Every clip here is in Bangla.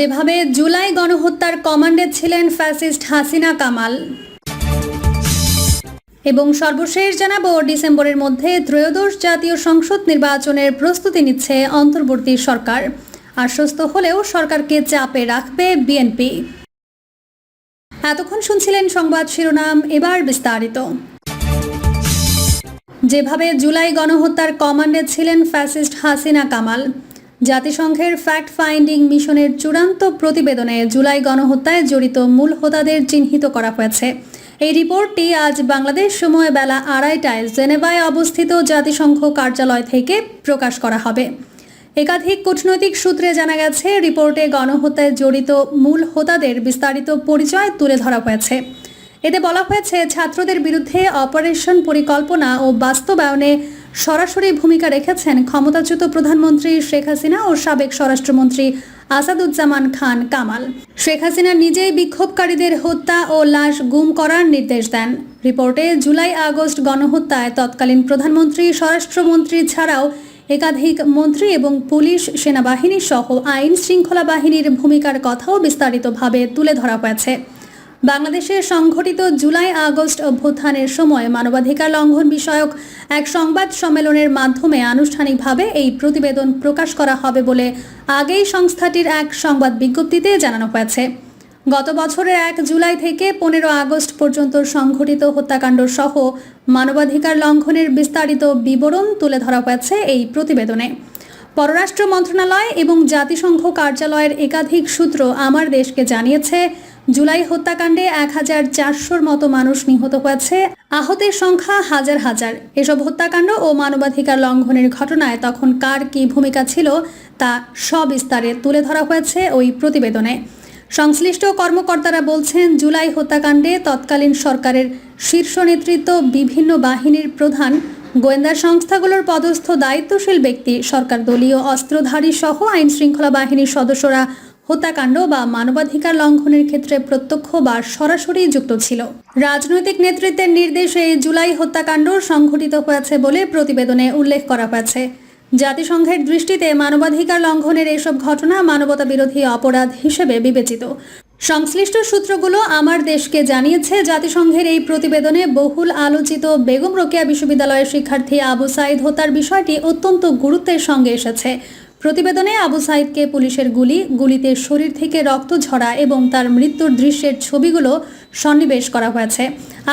যেভাবে জুলাই গণহত্যার কমান্ডে ছিলেন ফ্যাসিস্ট হাসিনা কামাল। এবং সর্বশেষ জানাব, ডিসেম্বরের মধ্যে ত্রয়োদশ জাতীয় সংসদ নির্বাচনের প্রস্তুতি নিচ্ছে অন্তর্বর্তী সরকার। আশ্বস্ত হলেও সরকারকে চাপে রাখবে বিএনপি। এতক্ষণ শুনছিলেন সংবাদ শিরোনাম, এবার বিস্তারিত। যেভাবে জুলাই গণহত্যার কমান্ডে ছিলেন ফ্যাসিস্ট হাসিনা কামাল জাতিসংঘের ফ্যাক্ট ফাইন্ডিং মিশনের চূড়ান্ত প্রতিবেদনে জুলাই গণহত্যায় জড়িত মূল হোতাদের চিহ্নিত করা হয়েছে। এই রিপোর্টটি আজ বাংলাদেশ সময় বেলা আড়াইটায় জেনেভায় অবস্থিত জাতিসংঘ কার্যালয় থেকে প্রকাশ করা হবে। একাধিক কূটনৈতিক সূত্রে জানা গেছে, রিপোর্টে গণহত্যায় জড়িত মূল হোতাদের বিস্তারিত পরিচয় তুলে ধরা হয়েছে। এতে বলা হয়েছে, ছাত্রদের বিরুদ্ধে অপারেশন পরিকল্পনা ও বাস্তবায়নে সরাসরি ভূমিকা রেখেছেন ক্ষমতাচ্যুত প্রধানমন্ত্রী শেখ হাসিনা ও সাবেক স্বরাষ্ট্রমন্ত্রী আসাদুজ্জামান খান কামাল। শেখ হাসিনা নিজেই বিক্ষোভকারীদের হত্যা ও লাশ গুম করার নির্দেশ দেন। রিপোর্টে জুলাই আগস্ট গণহত্যায় তৎকালীন প্রধানমন্ত্রী, স্বরাষ্ট্রমন্ত্রী ছাড়াও একাধিক মন্ত্রী এবং পুলিশ, সেনাবাহিনী সহ আইন শৃঙ্খলা বাহিনীর ভূমিকার কথাও বিস্তারিতভাবে তুলে ধরা হয়েছে। বাংলাদেশে সংঘটিত জুলাই আগস্ট অভ্যুত্থানের সময় মানবাধিকার লঙ্ঘন বিষয়ক এক সংবাদ সম্মেলনের মাধ্যমে আনুষ্ঠানিকভাবে এই প্রতিবেদন প্রকাশ করা হবে বলে আগেই সংস্থাটির এক সংবাদ বিজ্ঞপ্তিতে জানানো হয়েছে। গত বছরের এক জুলাই থেকে পনেরো আগস্ট পর্যন্ত সংঘটিত হত্যাকাণ্ড সহ মানবাধিকার লঙ্ঘনের বিস্তারিত বিবরণ তুলে ধরা হয়েছে এই প্রতিবেদনে। পররাষ্ট্র মন্ত্রণালয় এবং জাতিসংঘ কার্যালয়ের একাধিক সূত্র আমার দেশকে জানিয়েছে জুলাই হত্যাকাণ্ডে এক হাজার চারশোর মতো মানুষ নিহত হয়েছে। আহতের সংখ্যা হাজার হাজার। এসব হত্যাকাণ্ড ও মানবাধিকার লঙ্ঘনের ঘটনায় তখন কার কী ভূমিকা ছিল তা সবিস্তারে তুলে ধরা হয়েছে ওই প্রতিবেদনে। সংশ্লিষ্ট কর্মকর্তারা বলছেন, জুলাই হত্যাকাণ্ডে তৎকালীন সরকারের শীর্ষ নেতৃত্ব বিভিন্ন বাহিনীর প্রধান, গোয়েন্দা সংস্থাগুলোর পদস্থ, দায়িত্বশীল ব্যক্তি, সরকার দলীয় অস্ত্রধারী সহ আইন শৃঙ্খলা বাহিনীর সদস্যরা হত্যাকাণ্ড বা মানবাধিকার লঙ্ঘনের ক্ষেত্রে প্রত্যক্ষ বা সরাসরি যুক্ত ছিল। রাজনৈতিক নেতৃত্বের নির্দেশে জুলাই হত্যাকাণ্ড সংঘটিত হয়েছে বলে প্রতিবেদনে উল্লেখ করা হয়েছে। জাতিসংঘের দৃষ্টিতে মানবাধিকার লঙ্ঘনের এসব ঘটনা মানবতা বিরোধী অপরাধ হিসেবে বিবেচিত। সংশ্লিষ্ট সূত্রগুলো আমার দেশকে জানিয়েছে, জাতিসংঘের এই প্রতিবেদনে বহুল আলোচিত বেগম রোকেয়া বিশ্ববিদ্যালয়ের শিক্ষার্থী আবু সাইদ হত্যার বিষয়টি অত্যন্ত গুরুত্বের সঙ্গে এসেছে। প্রতিবেদনে আবু সাইদকে পুলিশের গুলি, গুলিতে শরীর থেকে রক্ত ঝরা এবং তার মৃত্যুর দৃশ্যের ছবিগুলো সন্নিবেশ করা হয়েছে।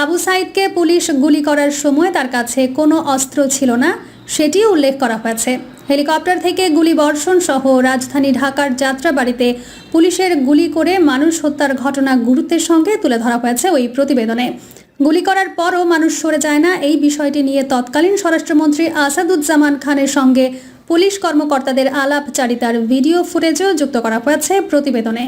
আবু সাইদকে পুলিশ গুলি করার সময় তার কাছে কোনো অস্ত্র ছিল না, সেটিও উল্লেখ করা হয়েছে। হেলিকপ্টার থেকে গুলি বর্ষণ সহ রাজধানী ঢাকার যাত্রাবাড়িতে পুলিশের গুলি করে মানুষ হত্যার ঘটনা গুরুত্বের সঙ্গে তুলে ধরা হয়েছে ওই প্রতিবেদনে। গুলি করার পরও মানুষ সরে যায় না, এই বিষয়টি নিয়ে তৎকালীন স্বরাষ্ট্রমন্ত্রী আসাদুজ্জামান খানের সঙ্গে পুলিশ কর্মকর্তাদের আলাপচারিতার ভিডিও ফুটেজও যুক্ত করা হয়েছে প্রতিবেদনে।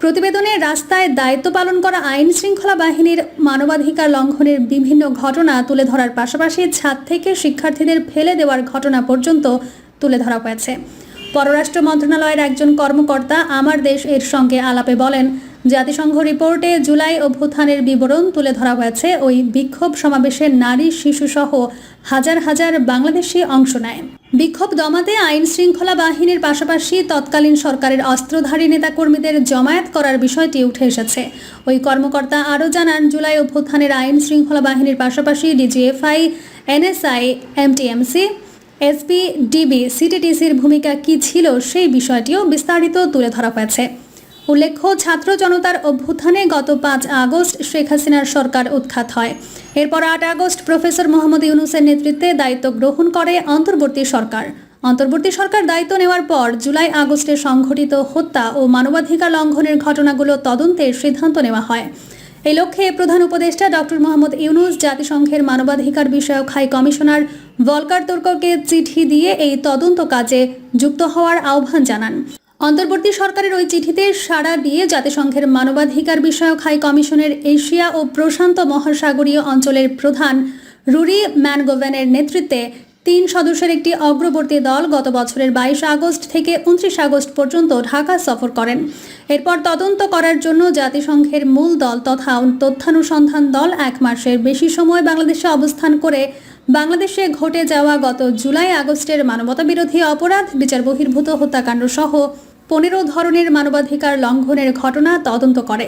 প্রতিবেদনে রাস্তায় দায়িত্ব পালন করা আইন শৃঙ্খলা বাহিনীর মানবাধিকার লঙ্ঘনের বিভিন্ন ঘটনা তুলে ধরার পাশাপাশি ছাদ থেকে শিক্ষার্থীদের ফেলে দেওয়ার ঘটনা পর্যন্ত তুলে ধরা হয়েছে। পররাষ্ট্র মন্ত্রণালয়ের একজন কর্মকর্তা, আমার দেশ এর সঙ্গে আলাপে বলেন জাতিসংঘ রিপোর্টে জুলাই অভ্যুত্থানের বিবরণ তুলে ধরা হয়েছে। ওই বিক্ষোভ সমাবেশে নারী, শিশুসহ হাজার হাজার বাংলাদেশি অংশ নেয়। বিক্ষোভ দমাতে আইন শৃঙ্খলা বাহিনীর পাশাপাশি তৎকালীন সরকারের অস্ত্রধারী নেতাকর্মীদের জমায়েত করার বিষয়টি উঠে এসেছে। ওই কর্মকর্তা আরও জানান, জুলাই অভ্যুত্থানের আইন শৃঙ্খলা বাহিনীর পাশাপাশি DGFI, NSI, MTMC, SP, DB সিটিটিসির ভূমিকা কি ছিল সেই বিষয়টিও বিস্তারিত তুলে ধরা হয়েছে। উল্লেখ্য, ছাত্র জনতার অভ্যুত্থানে গত পাঁচ আগস্ট শেখ হাসিনার সরকার উৎখাত হয়। এরপর আট আগস্ট প্রফেসর মোহাম্মদ ইউনুসের নেতৃত্বে দায়িত্ব গ্রহণ করে অন্তর্বর্তী সরকার। অন্তর্বর্তী সরকার দায়িত্ব নেওয়ার পর জুলাই আগস্টে সংঘটিত হত্যা ও মানবাধিকার লঙ্ঘনের ঘটনাগুলো তদন্তের সিদ্ধান্ত নেওয়া হয়। এই লক্ষ্যে প্রধান উপদেষ্টা ডক্টর মোহাম্মদ ইউনুস, জাতিসংঘের মানবাধিকার বিষয়ক হাই কমিশনার ভলকার তুর্ককে চিঠি দিয়ে এই তদন্ত কাজে যুক্ত হওয়ার আহ্বান জানান। অন্তর্বর্তী সরকারের ওই চিঠিতে সাড়া দিয়ে জাতিসংঘের মানবাধিকার বিষয়ক হাই কমিশনের এশিয়া ও প্রশান্ত মহাসাগরীয় অঞ্চলের প্রধান রুরি ম্যানগোভেনের নেতৃত্বে তিন সদস্যের একটি অগ্রবর্তী দল গত বছরের বাইশ আগস্ট থেকে উনত্রিশ আগস্ট পর্যন্ত ঢাকা সফর করেন। এরপর তদন্ত করার জন্য জাতিসংঘের মূল দল তথা তথ্যানুসন্ধান দল এক মাসের বেশি সময় বাংলাদেশে অবস্থান করে বাংলাদেশে ঘটে যাওয়া গত জুলাই আগস্টের মানবতাবিরোধী অপরাধ, বিচার বহির্ভূত হত্যাকাণ্ড সহ পনেরো ধরনের মানবাধিকার লঙ্ঘনের ঘটনা তদন্ত করে।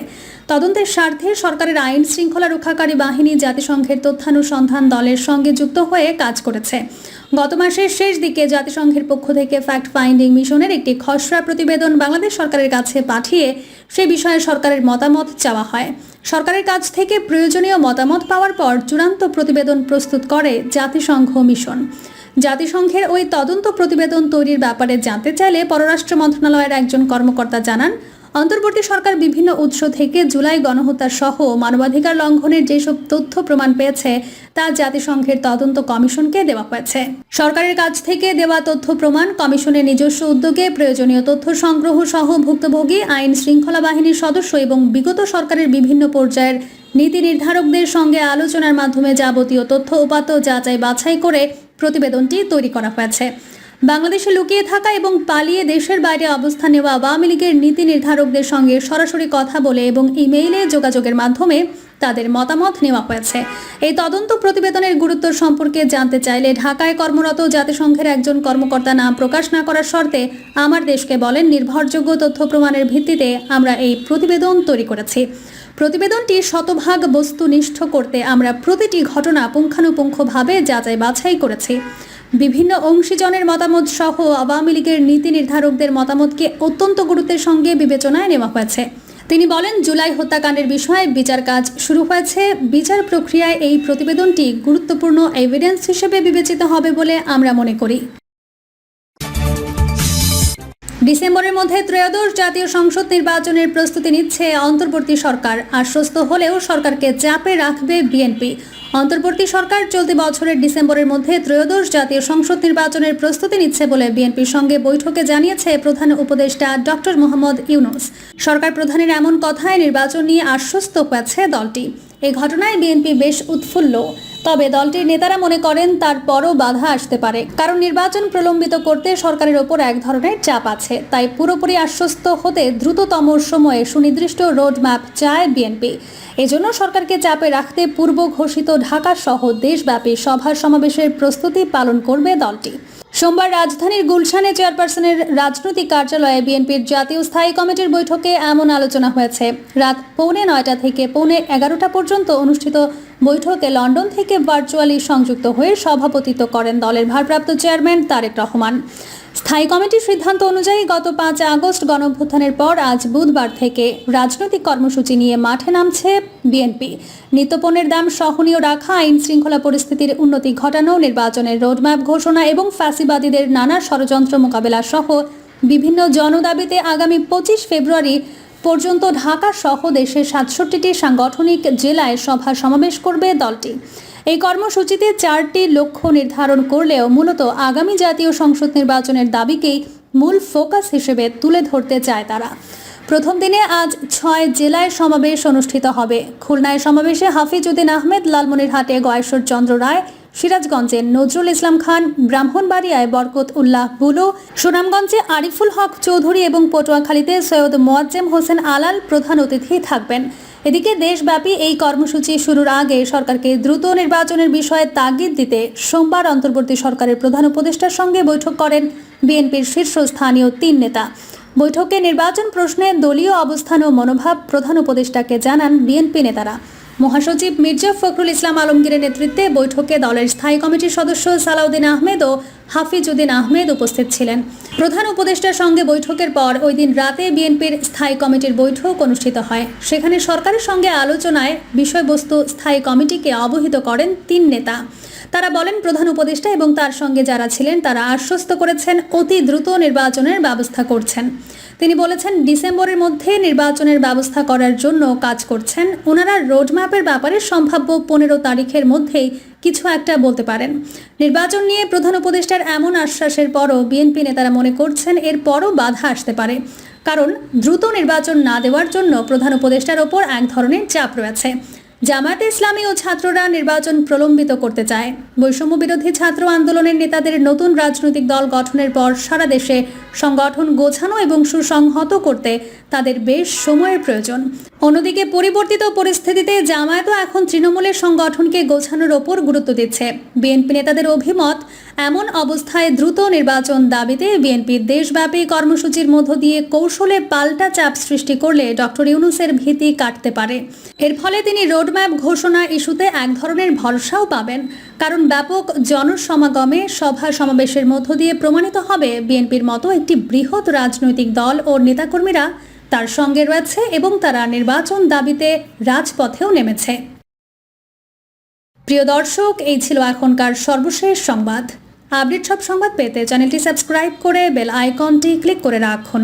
তদন্তের স্বার্থে সরকারের আইন শৃঙ্খলা রক্ষাকারী বাহিনী জাতিসংঘের তথ্যানুসন্ধান দলের সঙ্গে যুক্ত হয়ে কাজ করেছে। গত মাসের শেষ দিকে জাতিসংঘের পক্ষ থেকে ফ্যাক্ট ফাইন্ডিং মিশনের একটি খসড়া প্রতিবেদন বাংলাদেশ সরকারের কাছে পাঠিয়ে সে বিষয়ে সরকারের মতামত চাওয়া হয়। সরকারের কাছ থেকে প্রয়োজনীয় মতামত পাওয়ার পর চূড়ান্ত প্রতিবেদন প্রস্তুত করে জাতিসংঘ মিশন। জাতিসংঘের ওই তদন্ত প্রতিবেদন তৈরির ব্যাপারে জানতে চাইলে পররাষ্ট্র মন্ত্রণালয়ের একজন কর্মকর্তা জানান, অন্তর্বর্তী সরকার বিভিন্ন উৎস থেকে জুলাই গণহত্যা সহ মানবাধিকার লঙ্ঘনের যেসব তথ্য প্রমাণ পেয়েছে, তা জাতিসংঘের তদন্ত কমিশনকে দেওয়া হয়েছে। সরকারের কাছ থেকে দেওয়া তথ্য প্রমাণ, কমিশনের নিজস্ব উদ্যোগে প্রয়োজনীয় তথ্য সংগ্রহ সহ ভুক্তভোগী, আইন শৃঙ্খলা বাহিনীর সদস্য এবং বিগত সরকারের বিভিন্ন পর্যায়ের নীতি নির্ধারকদের সঙ্গে আলোচনার মাধ্যমে যাবতীয় তথ্য উপাত্ত যাচাই বাছাই করে প্রতিবেদনটি তৈরি করা হয়েছে। বাংলাদেশে লুকিয়ে থাকা এবং পালিয়ে দেশের বাইরে অবস্থান নেওয়া আওয়ামী লীগের নীতি নির্ধারকদের সঙ্গে সরাসরি কথা বলে এবং ইমেইলে যোগাযোগের মাধ্যমে তাদের মতামত নেওয়া হয়েছে। এই তদন্ত প্রতিবেদনের গুরুত্ব সম্পর্কে জানতে চাইলে ঢাকায় কর্মরত জাতিসংঘের একজন কর্মকর্তা নাম প্রকাশ না করার শর্তে আমার দেশকে বলেন নির্ভরযোগ্য তথ্য প্রমাণের ভিত্তিতে আমরা এই প্রতিবেদন তৈরি করেছি। প্রতিবেদনটি শতভাগ বস্তুনিষ্ঠ করতে আমরা প্রতিটি ঘটনা পুঙ্খানুপুঙ্খভাবে যাচাই বাছাই করেছি। বিভিন্ন অংশীজনের মতামত সহ আওয়ামী লীগের নীতি নির্ধারকদের মতামতকে অত্যন্ত গুরুত্বের সঙ্গে বিবেচনায় নেওয়া হয়েছে। তিনি বলেন, জুলাই হত্যাকাণ্ডের বিষয়ে বিচার কাজ শুরু হয়েছে। বিচার প্রক্রিয়ায় এই প্রতিবেদনটি গুরুত্বপূর্ণ এভিডেন্স হিসেবে বিবেচিত হবে বলে আমরা মনে করি। ডিসেম্বরের মধ্যে ত্রয়োদশ জাতীয় সংসদ নির্বাচনের প্রস্তুতি নিচ্ছে অন্তর্বর্তী সরকার। আশ্বস্ত হলেও সরকারকে চাপে রাখবে বিএনপি। অন্তর্বর্তী সরকার চলতি বছরের ডিসেম্বরের মধ্যে ত্রয়োদশ জাতীয় সংসদ নির্বাচনের প্রস্তুতি নিচ্ছে বলে বিএনপির সঙ্গে বৈঠকে জানিয়েছে প্রধান উপদেষ্টা ডক্টর মোহাম্মদ ইউনুস। সরকার প্রধানের এমন কথায় নির্বাচন নিয়ে আশ্বস্ত হয়েছে দলটি। এই ঘটনায় বিএনপি বেশ উৎফুল্ল। তবে দলটির নেতারা মনে করেন তারপরও বাধা আসতে পারে। কারণ নির্বাচন প্রলম্বিত করতে সরকারের ওপর এক ধরনের চাপ আছে। তাই পুরোপুরি আশ্বস্ত হতে দ্রুততম সময়ে সুনির্দিষ্ট রোড ম্যাপ চায় বিএনপি। এজন্য সরকারকে চাপে রাখতে পূর্ব ঘোষিত ঢাকা সহ দেশব্যাপী সভা সমাবেশের প্রস্তুতি পালন করবে দলটি। সোমবার রাজধানীর গুলশানে চেয়ারপারসনের রাজনৈতিক কার্যালয়ে বিএনপির জাতীয় স্থায়ী কমিটির বৈঠকে এমন আলোচনা হয়েছে। রাত পৌনে নয়টা থেকে পৌনে এগারোটা পর্যন্ত অনুষ্ঠিত বৈঠকে লন্ডন থেকে ভার্চুয়ালি সংযুক্ত হয়ে সভাপতিত্ব করেন দলের ভারপ্রাপ্ত চেয়ারম্যান তারেক রহমান। স্থায়ী কমিটির সিদ্ধান্ত অনুযায়ী গত পাঁচ আগস্ট গণঅভ্যুত্থানের পর আজ বুধবার থেকে রাজনৈতিক কর্মসূচি নিয়ে মাঠে নামছে বিএনপি। নিত্যপণ্যের দাম সহনীয় রাখা আইন শৃঙ্খলা পরিস্থিতির উন্নতি ঘটানো, নির্বাচনের রোডম্যাপ ঘোষণা এবং ফাঁসিবাদীদের নানা ষড়যন্ত্র মোকাবেলা সহ বিভিন্ন জনদাবিতে আগামী পঁচিশ ফেব্রুয়ারি পর্যন্ত ঢাকা সহ দেশের সাতষট্টিটি সাংগঠনিক জেলায় সভা সমাবেশ করবে দলটি। এই কর্মসূচিতে চারটি লক্ষ্য নির্ধারণ করলেও মূলত আগামী জাতীয় সংসদ নির্বাচনের দাবিকেই মূল ফোকাস হিসেবে তুলে ধরতে চায় তারা। প্রথম দিনে আজ ছয় জেলায় সমাবেশ অনুষ্ঠিত হবে। খুলনায় সমাবেশে হাফিজ উদ্দিন আহমেদ, লালমনিরহাটে গয়েশ্বর চন্দ্র রায় সিরাজগঞ্জে নজরুল ইসলাম খান, ব্রাহ্মণবাড়িয়ায় বরকত উল্লাহ বুলু, সুনামগঞ্জে আরিফুল হক চৌধুরী এবং পটুয়াখালীতে সৈয়দ মোয়াজ্জেম হোসেন আলাল প্রধান অতিথি থাকবেন। এদিকে দেশব্যাপী এই কর্মসূচি শুরুর আগে সরকারকে দ্রুত নির্বাচনের বিষয়ে তাগিদ দিতে সোমবার অন্তর্বর্তী সরকারের প্রধান উপদেষ্টার সঙ্গে বৈঠক করেন বিএনপির শীর্ষস্থানীয় তিন নেতা। বৈঠকে নির্বাচন প্রশ্নে দলীয় অবস্থান ও মনোভাব প্রধান উপদেষ্টাকে জানান বিএনপি নেতারা। মহাসচিব মির্জা ফখরুল ইসলাম আলমগীরের নেতৃত্বে বৈঠকে দলের স্থায়ী কমিটির সদস্য সালাউদ্দিন আহমেদ ও হাফিজউদ্দিন আহমেদ উপস্থিত ছিলেন। প্রধান উপদেষ্টার সঙ্গে বৈঠকের পর ওই দিন রাতে বিএনপির স্থায়ী কমিটির বৈঠক অনুষ্ঠিত হয়। সেখানে সরকারের সঙ্গে আলোচনায় বিষয়বস্তু স্থায়ী কমিটিকে অবহিত করেন তিন নেতা। তারা বলেন, প্রধান উপদেষ্টা এবং তার সঙ্গে যারা ছিলেন, তারা আশ্বস্ত করেছেন, অতি দ্রুত নির্বাচনের ব্যবস্থা করছেন। তিনি বলেছেন, ডিসেম্বরের মধ্যে নির্বাচনের ব্যবস্থা করার জন্য কাজ করছেন। ওনারা রোডম্যাপের ব্যাপারে সম্ভাব্য পনেরো তারিখের মধ্যেই কিছু একটা বলতে পারেন। নির্বাচন নিয়ে প্রধান উপদেষ্টার এমন আশ্বাসের পরও বিএনপি নেতারা মনে করছেন, এর পরও বাধা আসতে পারে। কারণ, দ্রুত নির্বাচন না দেওয়ার জন্য প্রধান উপদেষ্টার ওপর এক ধরনের চাপ রয়েছে। জামায়াতে ইসলামী ও ছাত্ররা নির্বাচন প্রলম্বিত করতে চায়। বৈষম্য বিরোধী ছাত্র আন্দোলনের নেতাদের নতুন রাজনৈতিক দল গঠনের পর সারা দেশে সংগঠন গোছানো এবং সুসংহত করতে তাদের বেশ সময়ের প্রয়োজন। অন্যদিকে পরিবর্তিত পরিস্থিতিতে জামায়াতও এখন তৃণমূলের সংগঠনকে গোছানোর ওপর গুরুত্ব দিচ্ছে। বিএনপি নেতাদের অভিমত, এমন অবস্থায় দ্রুত নির্বাচন দাবিতে বিএনপির দেশব্যাপী কর্মসূচির মধ্য দিয়ে কৌশলে পাল্টা চাপ সৃষ্টি করলে ডক্টর ইউনুসের ভীতি কাটতে পারে। এর ফলে তিনি রোডম্যাপ ঘোষণা ইস্যুতে এক ধরনের ভরসাও পাবেন, কারণ ব্যাপক জনসমাগমে সভা সমাবেশের মধ্য দিয়ে প্রমাণিত হবে বিএনপির মতো একটি বৃহৎ রাজনৈতিক দল ও নেতাকর্মীরা তার সঙ্গে রয়েছে এবং তারা নির্বাচন দাবিতে রাজপথেও নেমেছে। প্রিয় দর্শক, এই ছিল এখনকার সর্বশেষ সংবাদ। আপডেট সব সংবাদ পেতে চ্যানেলটি সাবস্ক্রাইব করে বেল আইকনটি ক্লিক করে রাখুন।